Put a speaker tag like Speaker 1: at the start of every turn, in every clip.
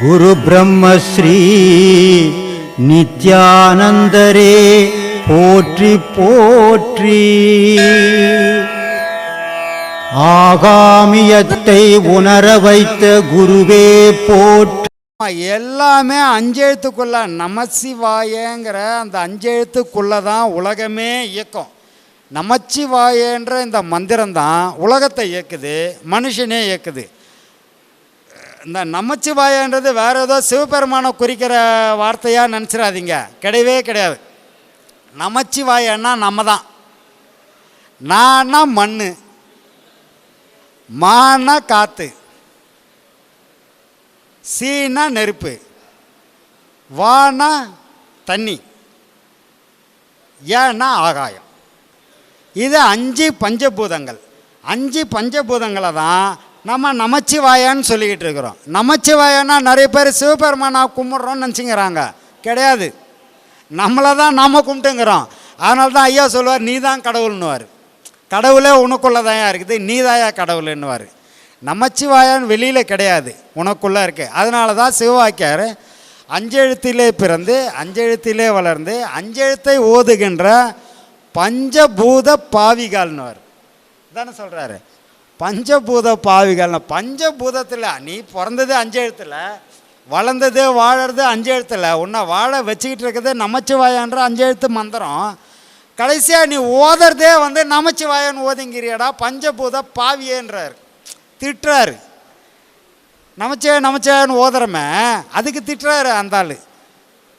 Speaker 1: குரு பிரம்மஸ்ரீ நித்யானந்தரே போற்றி போற்றி. ஆகாமியத்தை உணர வைத்த குருவே போற்றி.
Speaker 2: எல்லாமே அஞ்செழுத்துக்குள்ள நமசிவாயங்கிற அந்த அஞ்செழுத்துக்குள்ள தான் உலகமே இயக்கம். நமச்சிவாயன்ற இந்த மந்திரம் தான் உலகத்தை இயக்குது மனுஷனே இயக்குது. இந்த நமச்சிவாயன்றது வேறு ஏதோ சிவபெருமானை குறிக்கிற வார்த்தையாக நினச்சிடாதீங்க. கிடையவே கிடையாது. நமச்சிவாயன்னா நம்ம தான் நான்னா மண் மானா காற்று சீனா நெருப்பு. வானா தண்ணி. ஏன்னா ஆகாயம். இது அஞ்சு பஞ்சபூதங்கள். அஞ்சு பஞ்சபூதங்களை தான் நம்ம நமச்சிவாயான்னு சொல்லிக்கிட்டு இருக்கிறோம். நமச்சிவாயன்னா நிறைய பேர் சிவபெருமானா கும்பிட்றோன்னு நினச்சிங்கிறாங்க. கிடையாது. நம்மளை தான் நாம் கும்பிட்டுங்கிறோம். அதனால தான் ஐயா சொல்லுவார் நீ தான் கடவுள்னுவார். கடவுளே உனக்குள்ளே தான் இருக்குது நீ தாயா கடவுள்னுவார் நமச்சிவாயான்னு வெளியில் கிடையாது உனக்குள்ளே இருக்குது அதனால தான் சிவவாக்கியார் அஞ்செழுத்திலே பிறந்து அஞ்செழுத்திலே வளர்ந்து அஞ்செழுத்தை ஓதுகின்ற பஞ்சபூத பாவிகால்னுவார். தானே சொல்கிறாரு பஞ்சபூத பாவிகள் பஞ்சபூதத்தில் நீ பிறந்தது அஞ்செழுத்தில் வளர்ந்தது வாழறது அஞ்செழுத்தில் உன்னை வாழ வச்சுக்கிட்டு இருக்கிறது நமச்சிவாயான்ற அஞ்செழுத்து மந்திரம். கடைசியாக நீ ஓதுறதே வந்து நமச்சிவாயன்னு ஓதுங்கிறியடா பஞ்சபூத பாவியேன்றார். திட்டுறாரு. நமச்சே நமச்சேன்னு ஓதுறமே அதுக்கு திட்டுறாரு அந்த ஆள்.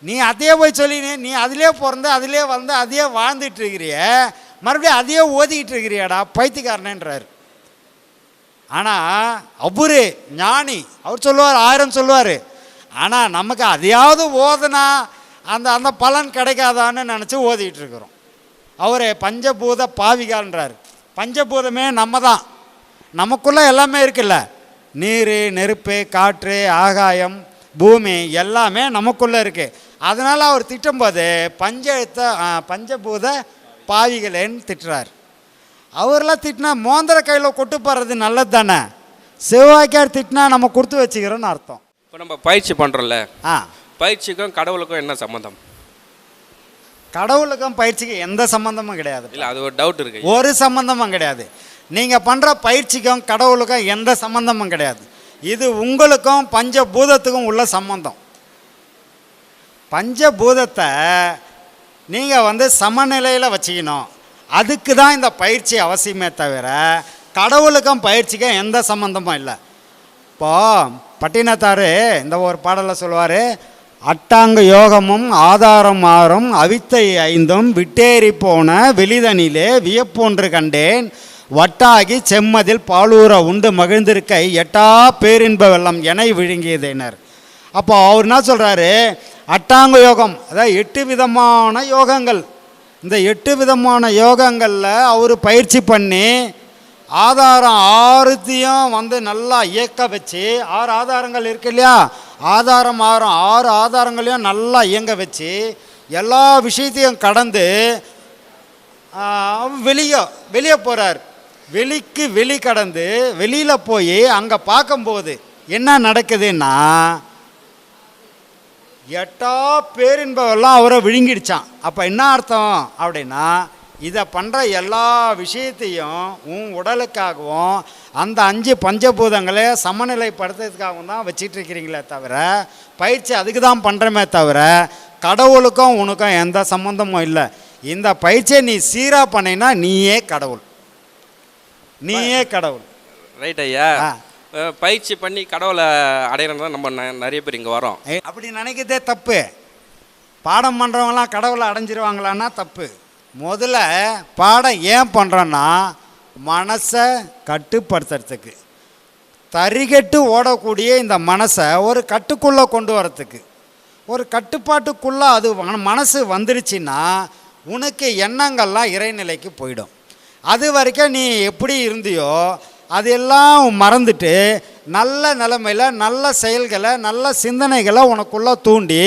Speaker 2: நீ அதையே போய் சொல்லி நீ- நீ அதிலே பிறந்து அதிலே வந்து அதையே வாழ்ந்துட்டு இருக்கிறிய மறுபடியும் அதையே ஓதிக்கிட்டு இருக்கிறியாடா பைத்தியக்காரனேன்றார். ஆனால் அவரு ஞானி. அவர் சொல்லுவார் ஆயிரம் சொல்லுவார். ஆனால் நமக்கு அதையாவது ஓதுனா அந்த அந்த பலன் கிடைக்காதான்னு நினச்சி ஓதிக்கிட்டு இருக்கிறோம். அவரே பஞ்சபூத பாவிகான்றார் பஞ்சபூதமே நம்ம தான் நமக்குள்ளே எல்லாமே இருக்குல்ல. நீர் நெருப்பு காற்று ஆகாயம் பூமி எல்லாமே நமக்குள்ளே இருக்குது அதனால் அவர் திட்டும்போது பஞ்செழுத்த பஞ்சபூத பாவிகளேன்னு திட்டுறார். அவரெல்லாம் திட்டினா மோந்திர கையில் கொட்டு போடுறது நல்லது தானே சிவவாக்கியார் திட்டினா நம்ம கொடுத்து வச்சுக்கிறோன்னு அர்த்தம்.
Speaker 3: இப்போ நம்ம பயிற்சி பண்ணுறோம்ல
Speaker 2: ஆ.
Speaker 3: பயிற்சிக்கும் கடவுளுக்கும் என்ன சம்மந்தம்
Speaker 2: கடவுளுக்கும் பயிற்சிக்கும் எந்த சம்மந்தமும் கிடையாது.
Speaker 3: இல்லை அது ஒரு டவுட் இருக்கு.
Speaker 2: ஒரு சம்பந்தமும் கிடையாது. நீங்கள் பண்ணுற பயிற்சிக்கும் கடவுளுக்கும் எந்த சம்பந்தமும் கிடையாது. இது உங்களுக்கும் பஞ்சபூதத்துக்கும் உள்ள சம்பந்தம். பஞ்சபூதத்தை நீங்கள் வந்து சமநிலையில் வச்சுக்கணும். அதுக்கு தான் இந்த பயிற்சி அவசியமே தவிர கடவுளுக்கும் பயிற்சிக்கும் எந்த சம்மந்தமும் இல்லை. இப்போ பட்டினத்தார் இந்த ஒரு பாடலில் சொல்லுவார் அட்டாங்க யோகமும் ஆதாரம் மாறும் அவித்தை ஐந்தும் விட்டேறி போன வெளிதனிலே வியப்பொன்று கண்டேன் வட்டாகி செம்மதில் பாலூர உண்டு மகிழ்ந்திருக்கை எட்டா பேரின்ப வெள்ளம் என விழுங்கியதேனர். அப்போ அவர் என்ன சொல்கிறாரு அட்டாங்க யோகம் அதாவது எட்டு விதமான யோகங்கள். இந்த எட்டு விதமான யோகங்களில் அவர் பயிற்சி பண்ணி ஆதாரம் ஆறுத்தையும் வந்து நல்லா இயக்க வச்சு ஆறு ஆதாரங்கள் இருக்கு இல்லையா? ஆதாரம் ஆறு ஆறு ஆதாரங்களையும் நல்லா இயங்க வச்சு எல்லா விஷயத்தையும் கடந்து வெளியே வெளியே போகிறார் வெளிக்கு வெளி கடந்து வெளியில் போய் அங்கே பார்க்கும்போது என்ன நடக்குதுன்னா எட்டா பேரின்பவெல்லாம் அவரை விழுங்கிடுச்சான். அப்போ என்ன அர்த்தம்? அப்படின்னா இதை பண்ணுற எல்லா விஷயத்தையும் உன் உடலுக்காகவும் அந்த அஞ்சு பஞ்சபூதங்களை சமநிலைப்படுத்துறதுக்காகவும் தான் வச்சிட்டு இருக்கிறீங்களே தவிர பயிற்சி அதுக்கு தான் பண்ணுறமே தவிர கடவுளுக்கும் உனக்கும் எந்த சம்மந்தமும் இல்லை. இந்த பயிற்சியை நீ சீராக பண்ணினா நீயே கடவுள். நீயே கடவுள்.
Speaker 3: ரைட் ஐயா. பயிற்சி பண்ணி கடவுளை அடையிறது தான் நம்ம நிறைய பேர் இங்கே வரோம்.
Speaker 2: அப்படி நினைக்கிறதே தப்பு. பாடம் பண்ணுறவங்களாம் கடவுளை அடைஞ்சிருவாங்களான்னா தப்பு. முதல்ல பாடம் ஏன் பண்ணுறோன்னா மனசை கட்டுப்படுத்துறதுக்கு. தறிகெட்டு ஓடக்கூடிய இந்த மனசை ஒரு கட்டுக்குள்ளே கொண்டு வரத்துக்கு ஒரு கட்டுப்பாட்டுக்குள்ளே அது மனசு வந்துருச்சுன்னா உனக்கு எண்ணங்கள்லாம் இறைநிலைக்கு போயிடும். அது வரைக்கும் நீ எப்படி இருந்தியோ அதெல்லாம் மறந்துட்டு நல்ல நிலமையில் நல்ல செயல்களை நல்ல சிந்தனைகளை உனக்குள்ளே தூண்டி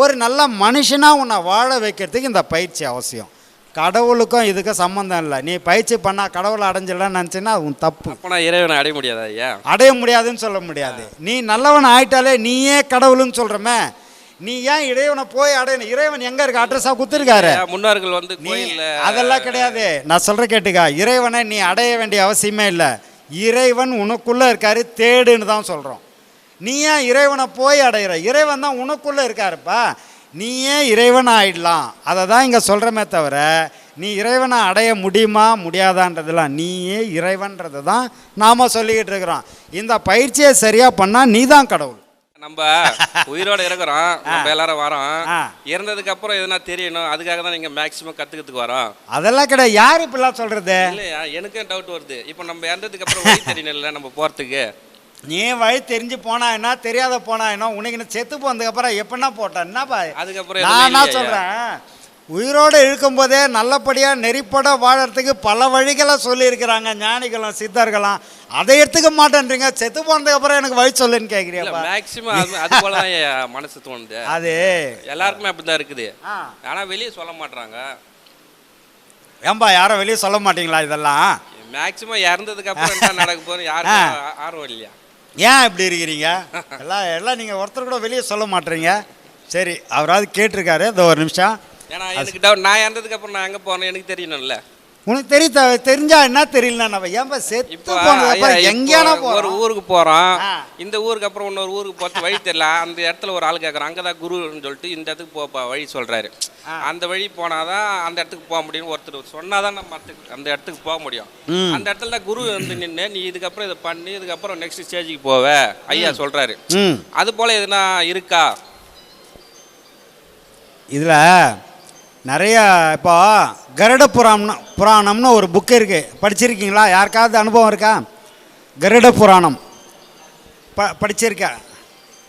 Speaker 2: ஒரு நல்ல மனுஷனாக உன்னை வாழ வைக்கிறதுக்கு இந்த பயிற்சி அவசியம். கடவுளுக்கும் இதுக்கும் சம்மந்தம் இல்லை. நீ பயிற்சி பண்ணால் கடவுளை அடைஞ்சிடலாம்னு நினச்சின்னா அது உன் தப்பு.
Speaker 3: அப்போ நான் இறைவனை அடைய முடியாதா ஐயா?
Speaker 2: அடைய முடியாதுன்னு சொல்ல முடியாது. நீ நல்லவன் ஆயிட்டாலே நீயே கடவுள்னு சொல்கிறமே நீ ஏன் இறைவனை போய் அடையணும்? இறைவன் எங்கே இருக்க? அட்ரஸாக குத்துருக்காரு
Speaker 3: ஐயா, முன்னோர்கள் வந்து
Speaker 2: நீ அதெல்லாம் கிடையாது. நான் சொல்ற கேட்டுக்கா. இறைவனை நீ அடைய வேண்டிய அவசியமே இல்லை. இறைவன் உனக்குள்ளே இருக்காரு தேடுன்னு தான் சொல்கிறோம் நீ ஏன் இறைவனை போய் அடையிற? இறைவன் தான் உனக்குள்ளே இருக்காருப்பா. நீ ஏன் இறைவன் ஆயிடலாம்? அதை தான் இங்கே சொல்கிறமே தவிர நீ இறைவனை அடைய முடியுமா? முடியாதான்றதுலாம் நீயே இறைவன்றது தான் நாம் சொல்லிக்கிட்டு இருக்கிறோம். இந்த பயிற்சியை சரியாக பண்ணால் நீ தான் கடவுள்.
Speaker 3: நம்ம உயிரோட இருக்கிறோம். நம்ம எல்லாரும் வரோம். இறந்ததுக்கு அப்புறம் எதுனா தெரியணும். அதுக்காக தான் நீங்க மேக்ஸிமம் கத்துக்கிறதுக்கு வரோம்.
Speaker 2: அதெல்லாம் கிடையாது. யார் இப்படிலாம் சொல்கிறது
Speaker 3: இல்லையா? எனக்கும் டவுட் வருது. இப்போ நம்ம இறந்ததுக்கு அப்புறம் வழி தெரியணும்ல நம்ம போறதுக்கு.
Speaker 2: நீ வழி தெரிஞ்சு போனா என்ன தெரியாத போனா என்ன உனக்கு செத்து போனதுக்கு அப்புறம் எப்படின்னா போட்டேன். என்னப்பா?
Speaker 3: அதுக்கப்புறம்
Speaker 2: நான் என்ன? சொல்றேன்? உயிரோடு இருக்கும்போதே நல்லபடியா நெறிப்பட வாழறதுக்கு பல வழிகளை சொல்லியிருக்கிறாங்க ஞானிகளும் சித்தர்களும். அதை எடுத்துக்க மாட்டேன்றீங்க. செத்து போனதுக்கு அப்புறம் எனக்கு வழி சொல்லுன்னு கேட்குறியாப்பா
Speaker 3: மேக்ஸிமம் அது போல தான் மனசு தோணுது.
Speaker 2: அது.
Speaker 3: எல்லாருக்குமே அப்படிதான் இருக்குது.
Speaker 2: ஆ.
Speaker 3: ஆனா வெளியே சொல்ல மாட்றாங்க.
Speaker 2: ஏன்பா யாரும் வெளியே சொல்ல மாட்டீங்களா இதெல்லாம்?
Speaker 3: மேக்ஸிமம் இறந்ததுக்கு அப்புறம் என்ன நடக்க யாருக்கும் ஆ- ஆர்வம் இல்லையா?
Speaker 2: ஏன் இப்படி இருக்கிறீங்க? எல்லாம் எல்லாம் நீங்கள் ஒருத்தர் கூட வெளியே சொல்ல மாட்டீங்க சரி அவராவது கேட்டிருக்காரு. இந்த ஒரு நிமிஷம்.
Speaker 3: ஏன்னா எனக்கு டவுட் நான் இறந்ததுக்கு அப்புறம் நான் எங்க போறேன்னு எனக்கு தெரியணும்ல.
Speaker 2: உனக்கு தெரிய தெரிஞ்சா என்ன தெரியல நம்ம ஏன்பா செத்து எங்கேயானா
Speaker 3: ஒரு ஊருக்கு போறோம்.
Speaker 2: ஆ.
Speaker 3: இந்த ஊருக்கு அப்புறம் இன்னொரு ஊருக்கு போறது வழி தெரியல. அந்த இடத்துல ஒரு ஆள் கேட்குறான் அங்கதான் குருன்னு சொல்லிட்டு இந்த இடத்துக்கு போப்பா வழி சொல்றாரு. அந்த வழி போனாதான் அந்த இடத்துக்கு போக முடியும்னு ஒருத்தர் சொன்னாதான் நம்ம அந்த இடத்துக்கு போக முடியும். அந்த இடத்துல தான் குரு வந்து நின்று நீ இதுக்கப்புறம் இதை பண்ணி இதுக்கப்புறம் நெக்ஸ்ட் ஸ்டேஜுக்கு போவ. ஐயா சொல்றாரு.
Speaker 2: ம்.
Speaker 3: அது போல எதுனா இருக்கா?
Speaker 2: இதில் நிறைய இப்போ கருட புராணம் புராணம்னு ஒரு புக்கு இருக்குது படிச்சிருக்கீங்களா? யாருக்காவது அனுபவம் இருக்கா? கருட புராணம். ப படிச்சிருக்கா?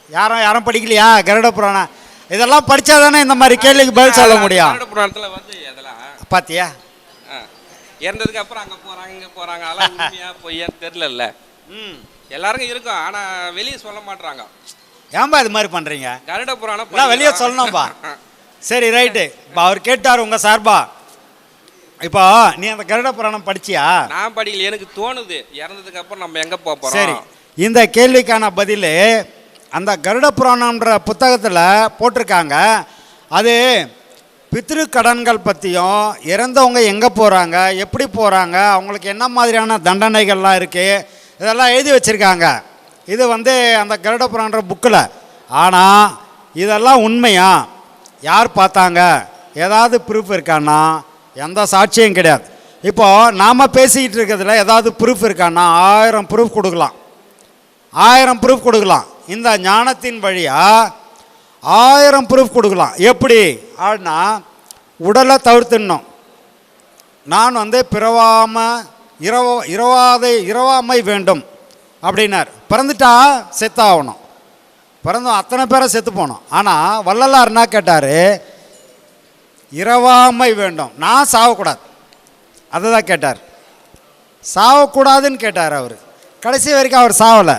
Speaker 2: யாரும் யாரும் படிக்கலையா? கருட புராணம். இதெல்லாம் படித்தா தானே இந்த மாதிரி கேள்விக்கு பதில் சொல்ல முடியும்.
Speaker 3: புராணத்துல வந்து அதெல்லாம்
Speaker 2: பாத்தியா?
Speaker 3: ஆ. இறந்ததுக்கு அப்புறம் அங்க போறாங்க இங்க போறாங்க. அதெல்லாம் உண்மையா பொய்யான்னு தெரியல
Speaker 2: ம்.
Speaker 3: எல்லாருக்கும் இருக்கும். ஆனா வெளியே சொல்ல மாட்றாங்க.
Speaker 2: ஏன்பா இது மாதிரி பண்ணுறீங்க
Speaker 3: கருட புராணம்
Speaker 2: வெளியே சொல்லணும்பா. சரி ரைட்டு. இப்போ அவர் கேட்டார் உங்கள் சார்பா. இப்போ நீ அந்த கருட புராணம் படிச்சியா?
Speaker 3: நான் படிக்கல எனக்கு தோணுது. இறந்ததுக்கு அப்புறம் நம்ம எங்க போக போறோம்?
Speaker 2: சரி. இந்த கேள்விக்கான பதில் அந்த கருட புராணம்ன்ற புத்தகத்தில் போட்டிருக்காங்க. அது பித்ரு கடன்கள் பற்றியும் இறந்தவங்க எங்கே போகிறாங்க எப்படி போகிறாங்க அவங்களுக்கு என்ன மாதிரியான தண்டனைகள்லாம் இருக்குது இதெல்லாம் எழுதி வச்சுருக்காங்க. இது வந்து அந்த கருட புராணன்ற புக்கில் ஆனால் இதெல்லாம் உண்மையா? யார் பார்த்தாங்க? ஏதாவது ப்ரூஃப் இருக்கான்னா எந்த சாட்சியும் கிடையாது. இப்போது நாம் பேசிக்கிட்டு இருக்கிறதுல ஏதாவது ப்ரூஃப் இருக்கான்னா ஆயிரம் ப்ரூஃப் கொடுக்கலாம். ஆயிரம் ப்ரூஃப் கொடுக்கலாம். இந்த ஞானத்தின் வழியாக ஆயிரம் ப்ரூஃப் கொடுக்கலாம். எப்படி? அப்படின்னா உடலை தவிர்த்துடணும். நான் வந்து பிறவாம இரவ இரவாதை இரவாமை வேண்டும். அப்படின்னார். பிறந்துட்டா செத்தாகணும். பிறந்தோம் அத்தனை பேரை செத்து போனோம் ஆனால் வள்ளலார் என்ன கேட்டார் இரவாமை வேண்டும். நான் சாகக்கூடாது அதை தான் கேட்டார். சாவக்கூடாதுன்னு கேட்டார் அவர். கடைசி வரைக்கும் அவர் சாவலை.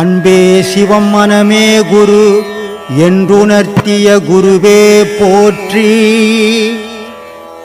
Speaker 1: அன்பே சிவம் மனமே குரு என்றுணர்த்திய குருவே போற்றி.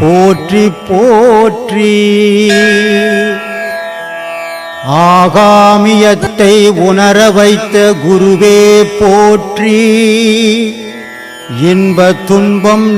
Speaker 1: போற்றி போற்றி. ஆகாமியத்தை உணர வைத்த குருவே போற்றி. இன்ப துன்பம்